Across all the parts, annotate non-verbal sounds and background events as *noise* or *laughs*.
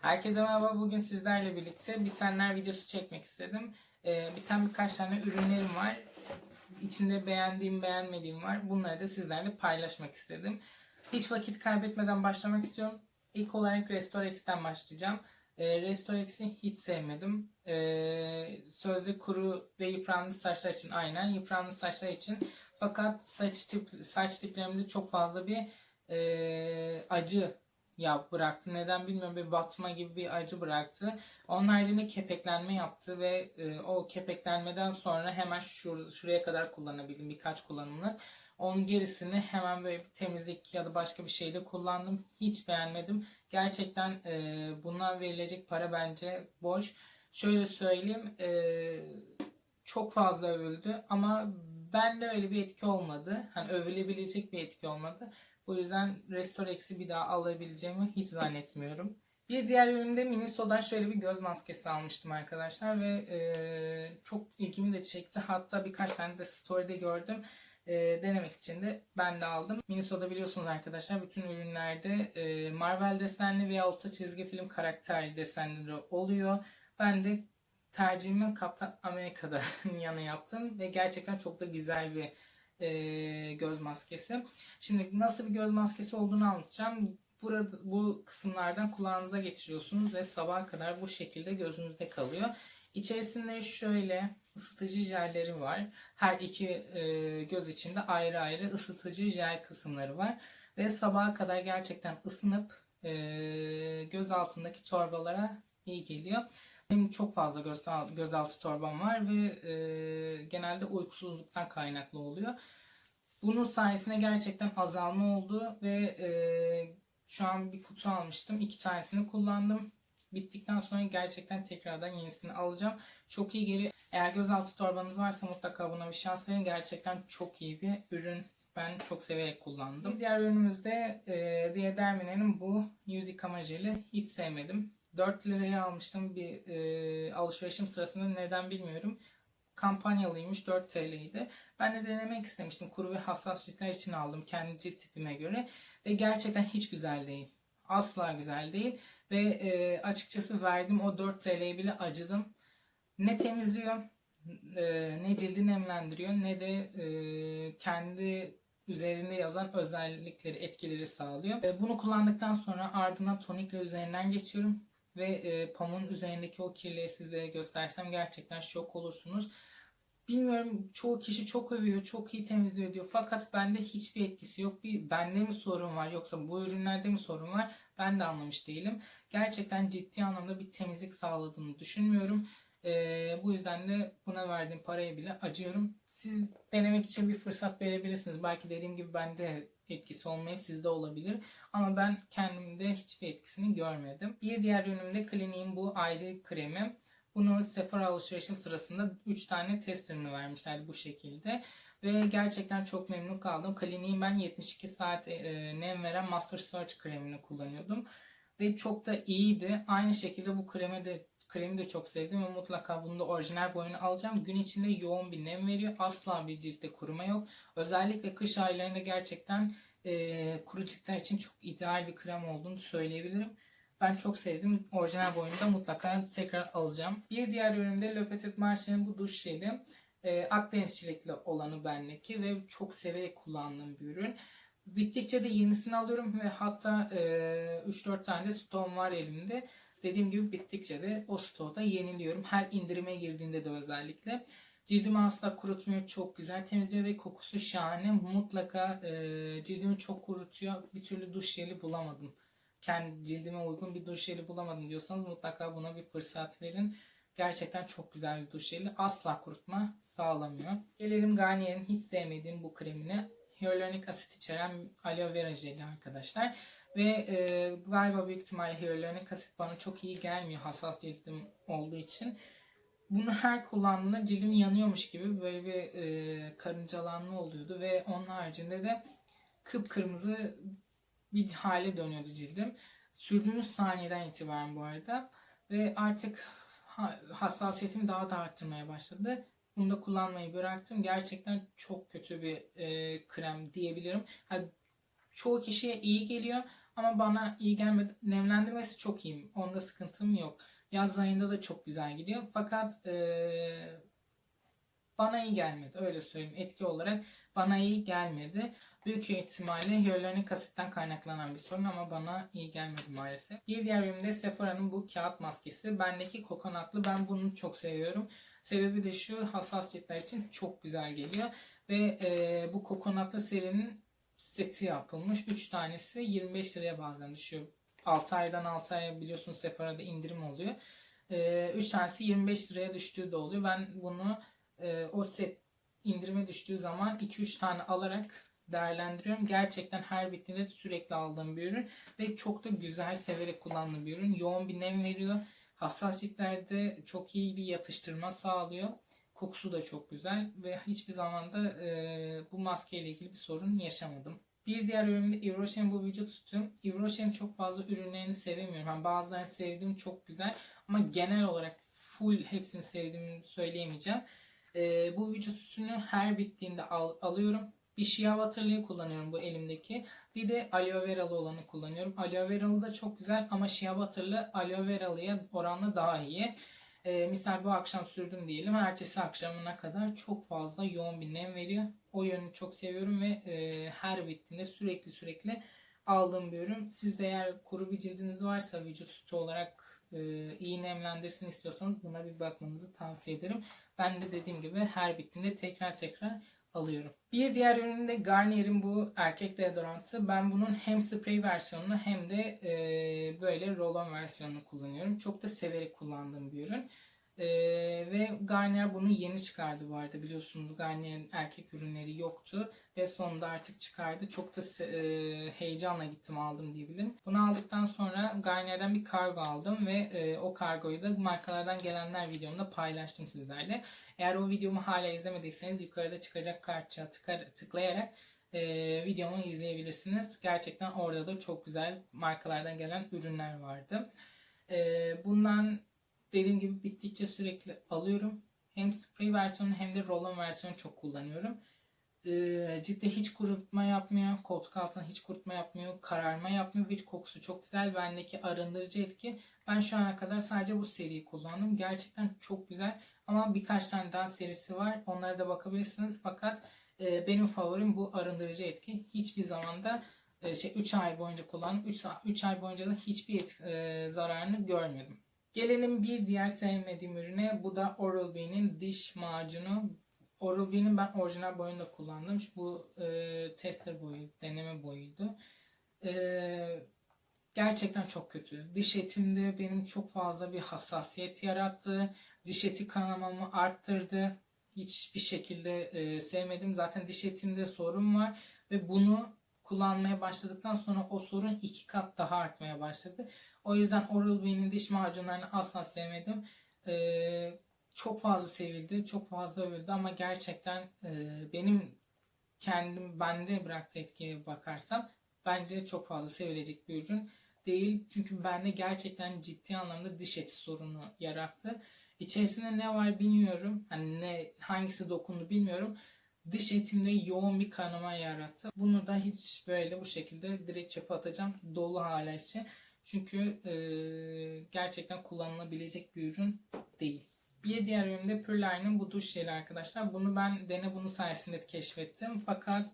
Herkese merhaba. Bugün sizlerle birlikte bitenler videosu çekmek istedim. Ee, biten birkaç tane ürünlerim var. İçinde beğendiğim, beğenmediğim var. Bunları da sizlerle paylaşmak istedim. Hiç vakit kaybetmeden başlamak istiyorum. İlk olarak Restorex'ten başlayacağım. Ee, Restorex'i hiç sevmedim. Ee, sözde kuru ve yıpranmış saçlar için aynen. Yıpranmış saçlar için. Fakat saç tip saç tiplerimde çok fazla bir e, acı ya bıraktı. Neden bilmiyorum bir batma gibi bir acı bıraktı. Onun haricinde kepeklenme yaptı ve e, o kepeklenmeden sonra hemen şur, şuraya kadar kullanabildim birkaç kullanımlık. Onun gerisini hemen böyle bir temizlik ya da başka bir şeyde kullandım. Hiç beğenmedim. Gerçekten e, buna verilecek para bence boş. Şöyle söyleyeyim e, çok fazla övüldü ama bende öyle bir etki olmadı. Hani övülebilecek bir etki olmadı. Bu yüzden Restorex'i bir daha alabileceğimi hiç zannetmiyorum. Bir diğer üründe Miniso'dan şöyle bir göz maskesi almıştım arkadaşlar ve e, çok ilgimi de çekti. Hatta birkaç tane de story'de gördüm. E, denemek için de ben de aldım. Miniso'da biliyorsunuz arkadaşlar bütün ürünlerde e, Marvel desenli veya altı çizgi film karakter desenleri oluyor. Ben de tercihimi Kaptan Amerika'da *laughs* yana yaptım ve gerçekten çok da güzel bir e, göz maskesi. Şimdi nasıl bir göz maskesi olduğunu anlatacağım. Burada bu kısımlardan kulağınıza geçiriyorsunuz ve sabaha kadar bu şekilde gözünüzde kalıyor. İçerisinde şöyle ısıtıcı jelleri var. Her iki e, göz içinde ayrı ayrı ısıtıcı jel kısımları var. Ve sabaha kadar gerçekten ısınıp e, göz altındaki torbalara iyi geliyor. Benim çok fazla göz, gözaltı torbam var ve e, genelde uykusuzluktan kaynaklı oluyor. Bunun sayesinde gerçekten azalma oldu ve e, şu an bir kutu almıştım. İki tanesini kullandım. Bittikten sonra gerçekten tekrardan yenisini alacağım. Çok iyi geliyor. Eğer gözaltı torbanız varsa mutlaka buna bir şans verin. Gerçekten çok iyi bir ürün. Ben çok severek kullandım. Diğer ürünümüzde e, Diadermine'nin bu yüz yıkama jeli. Hiç sevmedim. 4 liraya almıştım bir e, alışverişim sırasında neden bilmiyorum. Kampanyalıymış 4 TL'ydi. Ben de denemek istemiştim. Kuru ve hassas ciltler için aldım kendi cilt tipime göre. Ve gerçekten hiç güzel değil. Asla güzel değil. Ve e, açıkçası verdim o 4 TL'ye bile acıdım. Ne temizliyor e, ne cildi nemlendiriyor ne de e, kendi üzerinde yazan özellikleri, etkileri sağlıyor. E, bunu kullandıktan sonra ardından tonikle üzerinden geçiyorum ve e, pamuğun üzerindeki o kirliği sizlere göstersem gerçekten şok olursunuz. Bilmiyorum çoğu kişi çok övüyor, çok iyi temizliyor diyor. Fakat bende hiçbir etkisi yok. Bir bende mi sorun var yoksa bu ürünlerde mi sorun var? Ben de anlamış değilim. Gerçekten ciddi anlamda bir temizlik sağladığını düşünmüyorum. Ee, bu yüzden de buna verdiğim paraya bile acıyorum. Siz denemek için bir fırsat verebilirsiniz. Belki dediğim gibi bende etkisi olmayıp sizde olabilir. Ama ben kendimde hiçbir etkisini görmedim. Bir diğer ürünüm de Clinique'in bu ID kremi. Bunu Sephora alışverişim sırasında 3 tane test ürünü vermişlerdi bu şekilde. Ve gerçekten çok memnun kaldım. Clinique'in ben 72 saat e, nem veren Master Search kremini kullanıyordum. Ve çok da iyiydi. Aynı şekilde bu kremi de kremi de çok sevdim ve mutlaka bunu da orijinal boyunu alacağım. Gün içinde yoğun bir nem veriyor. Asla bir ciltte kuruma yok. Özellikle kış aylarında gerçekten e, kuru ciltler için çok ideal bir krem olduğunu söyleyebilirim. Ben çok sevdim. Orijinal boyunda mutlaka tekrar alacağım. Bir diğer üründe Le Petit Marché'nin bu duş jeli. E, Akdeniz çilekli olanı bendeki ve çok severek kullandığım bir ürün. Bittikçe de yenisini alıyorum ve hatta e, 3-4 tane de stoğum var elimde. Dediğim gibi bittikçe de o stoğu da yeniliyorum. Her indirime girdiğinde de özellikle. Cildimi asla kurutmuyor. Çok güzel temizliyor ve kokusu şahane. Mutlaka e, cildimi çok kurutuyor. Bir türlü duş jeli bulamadım. Kendi cildime uygun bir duş jeli bulamadım diyorsanız mutlaka buna bir fırsat verin. Gerçekten çok güzel bir duş jeli. Asla kurutma sağlamıyor. Gelelim Garnier'in hiç sevmediğim bu kremine. Hyaluronik asit içeren aloe vera jeli arkadaşlar. Ve e, galiba büyük ihtimalle hyaluronik asit bana çok iyi gelmiyor hassas cildim olduğu için. Bunu her kullandığımda cildim yanıyormuş gibi böyle bir e, karıncalanma oluyordu ve onun haricinde de kıpkırmızı bir hale dönüyordu cildim. Sürdüğümüz saniyeden itibaren bu arada ve artık ha, hassasiyetimi daha da arttırmaya başladı. Bunu da kullanmayı bıraktım. Gerçekten çok kötü bir e, krem diyebilirim. Yani çoğu kişiye iyi geliyor Ama bana iyi gelmedi. Nemlendirmesi çok iyi. Onda sıkıntım yok. Yaz ayında da çok güzel gidiyor. Fakat eee, bana iyi gelmedi. Öyle söyleyeyim. Etki olarak bana iyi gelmedi. Büyük ihtimalle hyaluronik asitten kaynaklanan bir sorun ama bana iyi gelmedi maalesef. Bir diğer ürün de Sephora'nın bu kağıt maskesi. Bendeki kokonatlı. Ben bunu çok seviyorum. Sebebi de şu hassas ciltler için çok güzel geliyor. Ve e, bu kokonatlı serinin seti yapılmış. 3 tanesi 25 liraya bazen düşüyor. 6 aydan 6 aya biliyorsunuz Sephora'da indirim oluyor. 3 tanesi 25 liraya düştüğü de oluyor. Ben bunu e, o set indirime düştüğü zaman 2-3 tane alarak değerlendiriyorum. Gerçekten her bittiğinde sürekli aldığım bir ürün ve çok da güzel severek kullandığım bir ürün. Yoğun bir nem veriyor. Hassas ciltlerde çok iyi bir yatıştırma sağlıyor. Kokusu da çok güzel ve hiçbir zaman da e, maskeyle ilgili bir sorun yaşamadım. Bir diğer ürün de bu vücut sütü. Yves Rocher'in çok fazla ürünlerini sevemiyorum. Yani bazılarını sevdiğim çok güzel ama genel olarak full hepsini sevdiğimi söyleyemeyeceğim. E, bu vücut sütünü her bittiğinde al- alıyorum. Bir Shea Water'lıyı kullanıyorum bu elimdeki. Bir de aloe veralı olanı kullanıyorum. Aloe veralı da çok güzel ama Shea Water'lı aloe veralıya oranla daha iyi. Ee, misal bu akşam sürdüm diyelim. Ertesi akşamına kadar çok fazla yoğun bir nem veriyor. O yönünü çok seviyorum ve e, her bittiğinde sürekli sürekli aldığım bir ürün. Siz de eğer kuru bir cildiniz varsa vücut sütü olarak e, iyi nemlendirsin istiyorsanız buna bir bakmanızı tavsiye ederim. Ben de dediğim gibi her bittiğinde tekrar tekrar alıyorum. Bir diğer ürün de Garnier'in bu erkek deodorantı. Ben bunun hem sprey versiyonunu hem de e, böyle roll-on versiyonunu kullanıyorum. Çok da severek kullandığım bir ürün. E, ve Garnier bunu yeni çıkardı bu arada. Biliyorsunuz Garnier'in erkek ürünleri yoktu. Ve sonunda artık çıkardı. Çok da e, heyecanla gittim aldım diyebilirim. Bunu aldıktan sonra Garnier'den bir kargo aldım. Ve e, o kargoyu da markalardan gelenler videomda paylaştım sizlerle. Eğer o videomu hala izlemediyseniz yukarıda çıkacak kartça tıklayarak e, videomu izleyebilirsiniz. Gerçekten orada da çok güzel markalardan gelen ürünler vardı. E, bundan dediğim gibi bittikçe sürekli alıyorum. Hem sprey versiyonu hem de roll-on versiyonu çok kullanıyorum. E, ciltte hiç kurutma yapmıyor. Koltuk altına hiç kurutma yapmıyor. Kararma yapmıyor. Bir kokusu çok güzel. Bendeki arındırıcı etki. Ben şu ana kadar sadece bu seriyi kullandım. Gerçekten çok güzel. Ama birkaç tane daha serisi var. Onlara da bakabilirsiniz. Fakat e, benim favorim bu arındırıcı etki. Hiçbir zamanda e, şey 3 ay boyunca kullandım. 3, 3 ay boyunca da hiçbir et, e, zararını görmedim. Gelelim bir diğer sevmediğim ürüne. Bu da Oral-B'nin diş macunu. Oral-B'nin ben orijinal boyunu da kullandım. Bu e, tester boyu, deneme boyuydu. E, gerçekten çok kötü. Diş etimde benim çok fazla bir hassasiyet yarattı. Diş eti kanamamı arttırdı. Hiçbir şekilde e, sevmedim. Zaten diş etimde sorun var ve bunu kullanmaya başladıktan sonra o sorun iki kat daha artmaya başladı. O yüzden Oral-B'nin diş macunlarını asla sevmedim. E, çok fazla sevildi, çok fazla övüldü ama gerçekten e, benim kendim bende bıraktığı etkiye bakarsam bence çok fazla sevilecek bir ürün değil. Çünkü bende gerçekten ciddi anlamda diş eti sorunu yarattı. İçerisinde ne var bilmiyorum. Hani ne hangisi dokundu bilmiyorum. Diş etimde yoğun bir kanama yarattı. Bunu da hiç böyle bu şekilde direkt çöpe atacağım. Dolu hala için. Çünkü e, gerçekten kullanılabilecek bir ürün değil. Bir diğer ürün de Pureline'ın bu duş jeli arkadaşlar. Bunu ben dene bunu sayesinde keşfettim. Fakat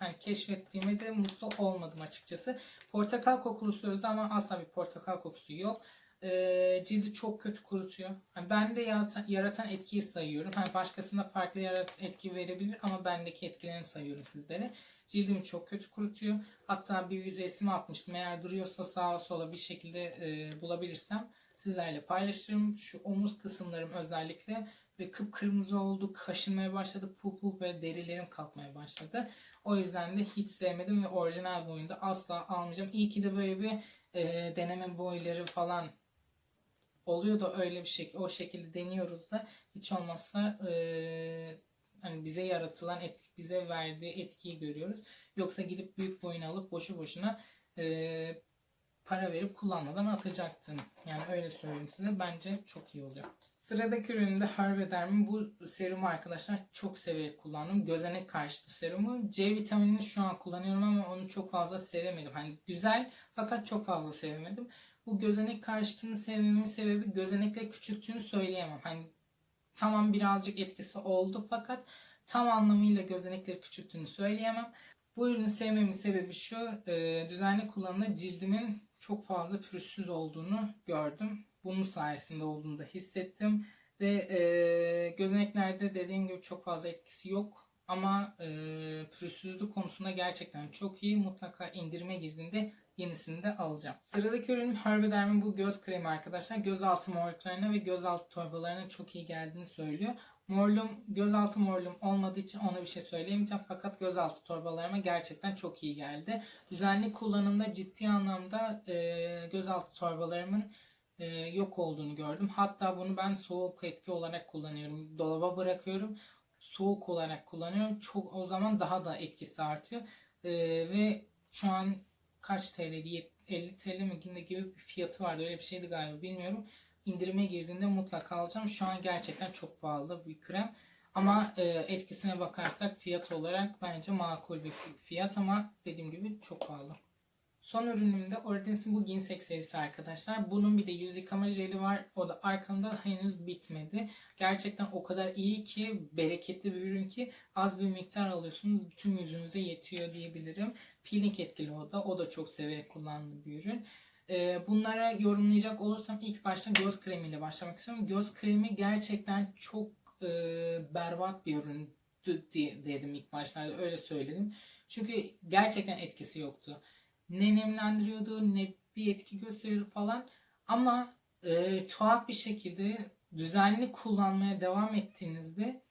yani keşfettiğime de mutlu olmadım açıkçası. Portakal kokulu sözde ama asla bir portakal kokusu yok. Ee, cildi çok kötü kurutuyor. Yani bende yaratan, yaratan etkiyi sayıyorum. Hani başkasında farklı yarat etki verebilir ama bendeki etkilerini sayıyorum sizlere. Cildimi çok kötü kurutuyor. Hatta bir resim atmıştım. Eğer duruyorsa sağa sola bir şekilde e, bulabilirsem sizlerle paylaşırım. Şu omuz kısımlarım özellikle ve kıpkırmızı oldu, kaşınmaya başladı, pul pul böyle derilerim kalkmaya başladı. O yüzden de hiç sevmedim ve orijinal boyunda asla almayacağım. İyi ki de böyle bir e, deneme boyları falan oluyor da öyle bir şekilde o şekilde deniyoruz da hiç olmazsa e, hani bize yaratılan etki, bize verdiği etkiyi görüyoruz. Yoksa gidip büyük boyun alıp boşu boşuna e, para verip kullanmadan atacaktın. Yani öyle söyleyeyim size. Bence çok iyi oluyor. Sıradaki ürünümde Herbederm'in bu serumu arkadaşlar çok severek kullandım. Gözenek karşıtı serumu. C vitaminini şu an kullanıyorum ama onu çok fazla sevemedim. Hani güzel fakat çok fazla sevemedim. Bu gözenek karşıtını sevmemin sebebi gözenekle küçülttüğünü söyleyemem. Hani tamam birazcık etkisi oldu fakat tam anlamıyla gözenekleri küçülttüğünü söyleyemem. Bu ürünü sevmemin sebebi şu, e, düzenli kullanımda cildimin çok fazla pürüzsüz olduğunu gördüm. Bunun sayesinde olduğunu da hissettim. Ve e, gözeneklerde dediğim gibi çok fazla etkisi yok. Ama e, pürüzsüzlük konusunda gerçekten çok iyi. Mutlaka indirime girdiğinde yenisini de alacağım. Sıradaki ürünüm Herbederm'in bu göz kremi arkadaşlar. Gözaltı morluklarına ve gözaltı torbalarına çok iyi geldiğini söylüyor. Morlum, gözaltı morlum olmadığı için ona bir şey söyleyemeyeceğim. Fakat gözaltı torbalarıma gerçekten çok iyi geldi. Düzenli kullanımda ciddi anlamda e, gözaltı torbalarımın e, yok olduğunu gördüm. Hatta bunu ben soğuk etki olarak kullanıyorum. Dolaba bırakıyorum. Soğuk olarak kullanıyorum. Çok o zaman daha da etkisi artıyor. E, ve şu an kaç TL'di? 50 TL mi gibi bir fiyatı vardı. Öyle bir şeydi galiba bilmiyorum indirime girdiğinde mutlaka alacağım. Şu an gerçekten çok pahalı bir krem. Ama e, etkisine bakarsak fiyat olarak bence makul bir fiyat ama dediğim gibi çok pahalı. Son ürünüm de Origins'in bu Ginseng serisi arkadaşlar. Bunun bir de yüz yıkama jeli var. O da arkamda henüz bitmedi. Gerçekten o kadar iyi ki bereketli bir ürün ki az bir miktar alıyorsunuz. Bütün yüzünüze yetiyor diyebilirim. Peeling etkili o da. O da çok severek kullandığım bir ürün. Ee, bunlara yorumlayacak olursam ilk başta göz kremiyle başlamak istiyorum. Göz kremi gerçekten çok e, berbat bir ürün dedim ilk başlarda öyle söyledim. Çünkü gerçekten etkisi yoktu. Ne nemlendiriyordu ne bir etki gösterir falan. Ama e, tuhaf bir şekilde düzenli kullanmaya devam ettiğinizde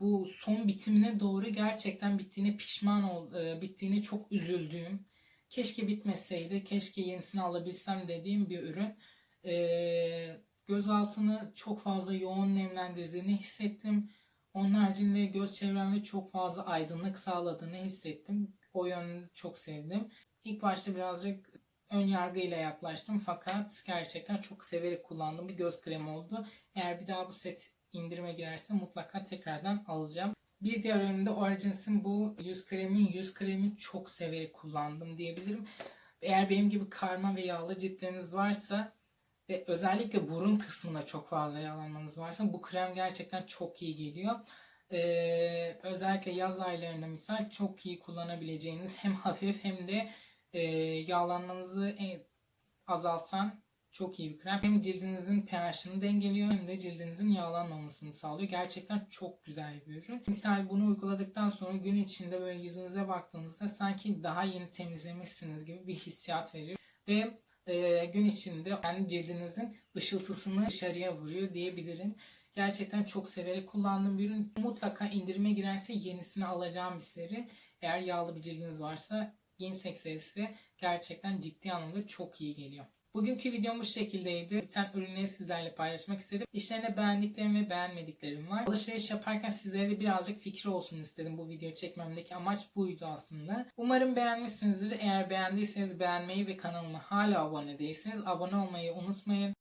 bu son bitimine doğru gerçekten bittiğine pişman ol, e, bittiğine çok üzüldüğüm keşke bitmeseydi, keşke yenisini alabilsem dediğim bir ürün. Ee, göz altını çok fazla yoğun nemlendirdiğini hissettim. Onun haricinde göz çevremde çok fazla aydınlık sağladığını hissettim. O yönünü çok sevdim. İlk başta birazcık ön yargıyla yaklaştım fakat gerçekten çok severek kullandığım bir göz kremi oldu. Eğer bir daha bu set indirime girerse mutlaka tekrardan alacağım. Bir diğer üründe Origins'in bu yüz kremin yüz kremi çok severek kullandım diyebilirim. Eğer benim gibi karma ve yağlı ciltleriniz varsa ve özellikle burun kısmına çok fazla yağlanmanız varsa bu krem gerçekten çok iyi geliyor. Ee, özellikle yaz aylarında misal çok iyi kullanabileceğiniz hem hafif hem de e, yağlanmanızı azaltan çok iyi bir krem. Hem cildinizin pH'ini dengeliyor hem de cildinizin yağlanmamasını sağlıyor. Gerçekten çok güzel bir ürün. Misal bunu uyguladıktan sonra gün içinde böyle yüzünüze baktığınızda sanki daha yeni temizlemişsiniz gibi bir hissiyat veriyor. Ve e, gün içinde yani cildinizin ışıltısını dışarıya vuruyor diyebilirim. Gerçekten çok severek kullandığım bir ürün. Mutlaka indirime girerse yenisini alacağım bir seri. Eğer yağlı bir cildiniz varsa Ginseng serisi gerçekten ciddi anlamda çok iyi geliyor. Bugünkü videom bu şekildeydi. Biten ürünleri sizlerle paylaşmak istedim. İşlerine beğendiklerim ve beğenmediklerim var. Alışveriş yaparken sizlere de birazcık fikri olsun istedim bu videoyu çekmemdeki amaç buydu aslında. Umarım beğenmişsinizdir. Eğer beğendiyseniz beğenmeyi ve kanalıma hala abone değilseniz abone olmayı unutmayın.